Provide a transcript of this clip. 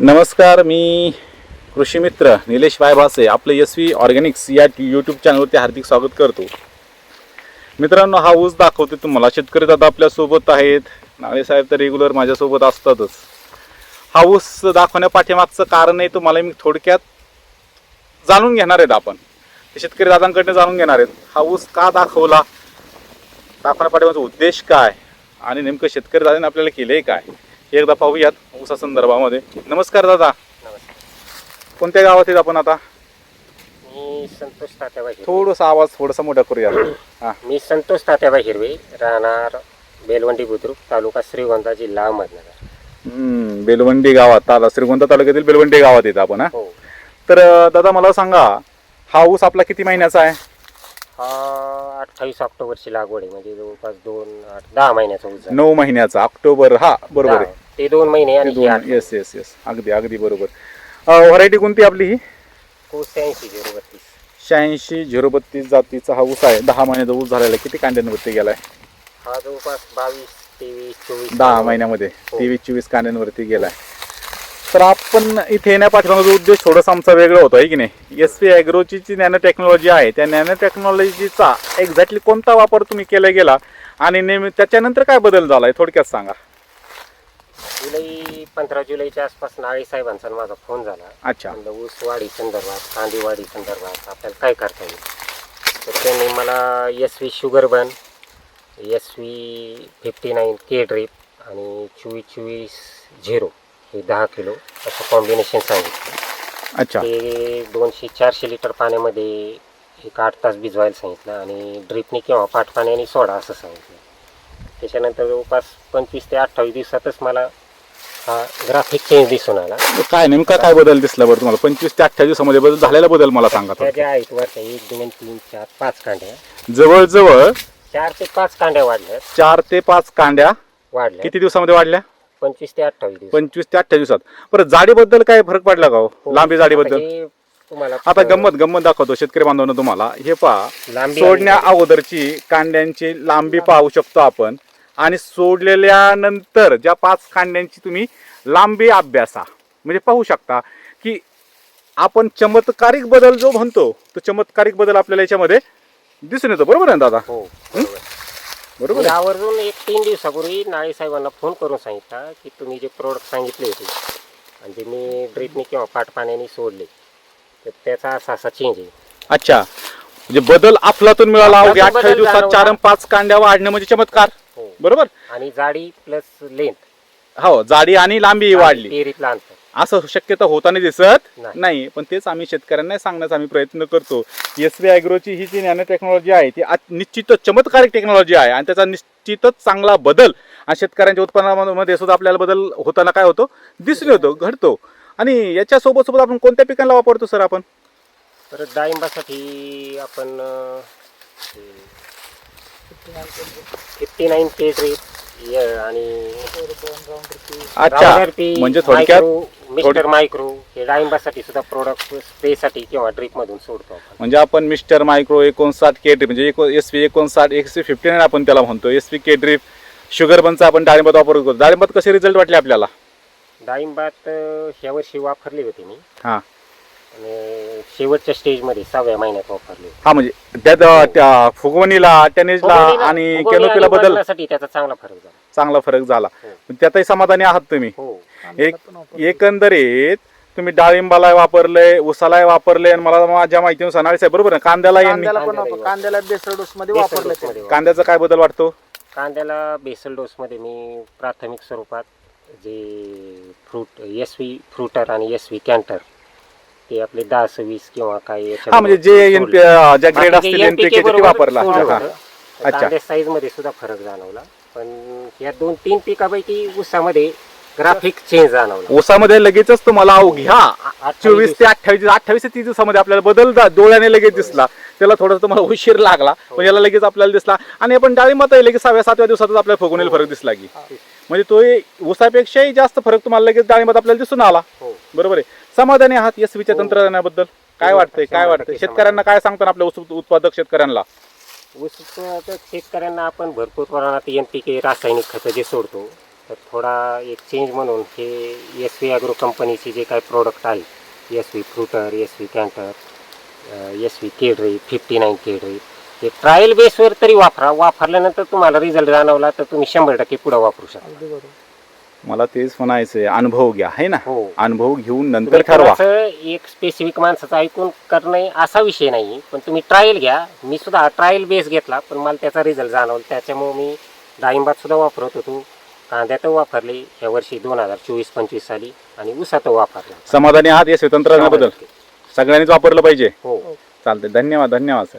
नमस्कार मी कृषीमित्र निलेश वायभासे आपलं एस व्ही ऑर्गॅनिक्स या यूट्यूब चॅनलवरती हार्दिक स्वागत करतो. मित्रांनो हा ऊस दाखवते तुम्हाला. शेतकरी दादा आपल्यासोबत आहेत. नाळे साहेब तर रेग्युलर माझ्यासोबत असतातच. हा ऊस दाखवण्या पाठीमागचं कारण आहे तुम्हाला मी थोडक्यात जाणून घेणार आहेत आपण. शेतकरी दादांकडनं जाणून घेणार आहेत. हा ऊस का दाखवला? दाखवण्या पाठीमागचा उद्देश काय? आणि नेमकं शेतकरी दादाने आपल्याला केलंय काय? एकदा पाहूयात ऊसा संदर्भामध्ये. नमस्कार दादा. कोणत्या गावात आहेत आपण आता? मी संतोष तात्याबा हिरवे. थोडासा आवाज थोडासा मोठा करूया हा. मी संतोष तात्याबा हिरवे राहणार बेलवंडी बुद्रुक तालुका श्रीगोंदा जिल्हा अहमदनगर. हम्म, बेलवंडी गावात ताला श्रीगोंदा तालुक्यातील बेलवंडी गावात येतं आपण हा. हो. तर अं, दादा मला सांगा हा ऊस आपला किती महिन्याचा आहे? हा अठ्ठावीस ऑक्टोबरची लागवड आहे. म्हणजे जवळपास दोन आठ दहा महिन्याचा उजा नऊ महिन्याचा ऑक्टोबर हा बरोबर आहे. ते दोन महिने आणि ही आठ. दोन येस येस येस अगदी अगदी बरोबर. व्हरायटी कोणती आपली ही? कोणत्याऐंशी झिरो बत्तीस. शहाऐंशी झिरो बत्तीस जातीचा हा ऊस आहे. दहा महिन्याचा ऊस झालेला आहे. किती कांड्यांवरती गेलाय? हा जवळपास बावीस तेवीस चोवीस. दहा महिन्यामध्ये. हो. तेवीस चोवीस कांड्यांवरती गेलाय. तर आपण इथे येण्या पाठीमागचा उद्देश थोडासा आमचा वेगळा होता आहे की नाही? एस पी ॲग्रोची जी नॅनो टेक्नॉलॉजी आहे. त्या नॅनो टेक्नॉलॉजीचा एक्झॅक्टली कोणता वापर तुम्ही केला गेला आणि नेहमी त्याच्यानंतर काय बदल झाला आहे थोडक्यात सांगा. जुलै पंधरा जुलैच्या आसपास नाळे साहेबांचा माझा फोन झाला. अच्छा. म्हणलं ऊस वाढी संदर्भात कांदी वाढी संदर्भात आपल्याला काय करता येईल? तर त्यांनी मला S V sugar bun S V fifty nine K drip आणि चोवीस चोवीस झिरो हे दहा किलो असं कॉम्बिनेशन सांगितलं. अच्छा. ते दोनशे चारशे लिटर पाण्यामध्ये एक आठ तास भिजवायला सांगितलं आणि ड्रिपने किंवा पाठ पाण्याने सोडा असं सांगितलं. त्याच्यानंतर जवळपास पंचवीस ते अठ्ठावीस दिवसातच मला हा ग्राफिक चेंज दिसून आला. काय नेमका काय बदल दिसला बरं तुम्हाला? पंचवीस ते अठ्ठावीस दिवसामध्ये बदल झालेला बदल मला सांगा त्या. ज्या आहेत वरच्या एक दोन तीन चार पाच कांड्या. जवळजवळ चार ते पाच कांड्या वाढल्या चार ते पाच कांड्या वाढल्या किती दिवसामध्ये वाढल्या? पंचवीस ते अठ्ठावीस दिवस. पंचवीस ते अठ्ठावीस दिवसात. बरं जाडीबद्दल काय फरक पडला का हो? लांबी जाडीबद्दल? आता हे तुम्हाला आता गंमत गंमत दाखवतो शेतकरी बांधवांना तुम्हाला. हे पहा लांबी सोडण्या अगोदरची कांड्यांची लांबी पाहू शकतो आपण. आणि सोडलेल्या नंतर ज्या पाच कांड्यांची तुम्ही लांबी अभ्यासा. म्हणजे पाहू शकता की आपण चमत्कारिक बदल जो म्हणतो तो चमत्कारिक बदल आपल्याला याच्यामध्ये दिसून येतो. बरोबर आहे ना दादा? हो. बरोबर आहे? आवर्जून एक तीन दिवसापूर्वी नाळे साहेबांना फोन करून सांगितला की तुम्ही जे प्रोडक्ट सांगितले होते आणि जे मी ड्रिपने किंवा पाट पाण्याने सोडले तर त्याचा असा असा चेंज आहे. अच्छा. म्हणजे बदल आपलातून मिळाला आपलातून अवघ्या बदल अठ्ठावीस दिवसात जाणवला. चार पाच कांड्या वाढणे म्हणजे चमत्कार. हो. बरोबर? आणि जाडी प्लस लेंथ हो जाडी आणि लांबी वाढली. पेरीतला अंतर. असं शक्यता होताना दिसत नाही. पण तेच आम्ही शेतकऱ्यांना सांगण्याचा आम्ही प्रयत्न करतो. एस बी ॲग्रोची ही जी नॅनो टेक्नॉलॉजी आहे ती निश्चितच चमत्कारिक टेक्नॉलॉजी आहे आणि त्याचा निश्चितच चांगला बदल आणि शेतकऱ्यांच्या उत्पन्नामध्ये सुद्धा आपल्याला बदल होताना काय होतो? दिसून येतो घडतो. आणि याच्या सोबत सोबत आपण कोणत्या पिकांना वापरतो सर आपण? परत डाळिंबासाठी आपण फिफ्टी नाईन के ड्रिप आणि अच्छा म्हणजे थोडक्यात मिस्टर थोड- मायक्रो हे डाळिंबासाठी सुद्धा प्रोडक्ट स्प्रेसाठी किंवा ड्रिप मधून सोडतो आपण. म्हणजे आपण मिस्टर मायक्रो एकोणसाठ के ड्रिप म्हणजे एस व्ही एकोणसाठ व्ही फिफ्टी नाईन आपण त्याला म्हणतो. S V K drip sugar बनचा आपण डाळिंबात वापर करतो. डाळिंबात कसे रिझल्ट वाटले आपल्याला? डाळिंबात अं, ह्या वर्षी वापरली होती मी. हां. आणि शेवटच्या स्टेजमध्ये सहाव्या महिन्यात वापरली. हा म्हणजे त्यात त्या फुगवणीला टेनिसला फुगवणीला- आणि फुगवणी केनोपीला बदल. वजनासाठी त्याचा चांगला फरक झाला. चांगला फरक झाला. हो. त्यातही समाधानी आहात तुम्ही. हो. एक एकंदरीत तुम्ही डाळिंबाला वापरलंय उसाला वापरले आणि मला माझ्या माहितीनुसार नाळे साहेब बरोबर आहे कांद्याला यांनी कांद्याला पण कांद्याला वापर- कांद्याला बेसळ डोस मध्ये बेसल वापरलं ते. डोसमध्ये कांद्याचा काय बदल वाटतो? कांद्याला बेसल डोसमध्ये मी प्राथमिक स्वरूपात जे फ्रूट एस व्ही फ्रुटर आणि एस व्ही कॅन्टर ते आपले दहा सव्वीस किंवा याच्यामध्ये हा म्हणजे जे एन सोडले. ज्या ग्रेड असतील NPK चे ते वापरला. हा. अच्छा. साईजमध्ये सुद्धा फरक जाणवला. पण या दोन तीन पिकापैकी ऊसामध्ये ग्राफिक चेंज जाणवला. ऊसामध्ये लगेचच तुम्हाला अवघ्या चोवीस ते अठ्ठावीस अठ्ठावीस ते तीस दिवसामध्ये आपल्याला बदल डोळ्याने लगेच दिसला. त्याला थोडासा तुम्हाला उशीर लागला पण याला लगेच आपल्याला दिसला. आणि आपण डाळिंबात लगेच सहाव्या सातव्या दिवसातच आपल्याला फुगवणीला फरक दिसला की. म्हणजे तो हे ऊसापेक्षाही जास्त फरक तुम्हाला लगेच डाळिंबात आपल्याला दिसून आला. हो. बरोबर आहे. समाधानी आहात एस च्या हो. तंत्रज्ञानाबद्दल? काय हो, वाटतंय? काय वाटतंय? शेतकऱ्यांना काय सांगतात आपल्या ऊस उत्पादक शेतकऱ्यांना ऊस उत्पादक शेतकऱ्यांना आपण भरपूर प्रमाणात एन पी के रासायनिक खतं जे सोडतो तर थोडा एक चेंज म्हणून हे एस व्ही ॲग्रो कंपनीचे जे काही प्रोडक्ट आहे S V fruiter S V canter S V केडरी fifty nine केडरी हे ट्रायल बेसवर तरी वापरा. वापरल्यानंतर तुम्हाला रिझल्ट जाणवला तर तुम्ही शंभर टक्के पुढे वापरू शकता. मला तेच म्हणायचंय अनुभव घ्या है ना? हो. अनुभव घेऊन नंतर तुम्ही ठरवा. कोणाचं एक स्पेसिफिक माणसाचं ऐकून करणे असा विषय नाही पण तुम्ही ट्रायल घ्या. मी सुद्धा ट्रायल बेस घेतला पण मला त्याचा रिझल्ट जाणवला. त्याच्यामुळे मी डाळिंबात सुद्धा वापरत होतो. कांद्यात वापरले या वर्षी दोन हजार चोवीस पंचवीस साली आणि ऊसात वापरला. समाधानी आहात या तंत्रज्ञानाबद्दल सगळ्यांनीच वापरलं पाहिजे? हो. चालतंय. धन्यवाद धन्यवाद sir.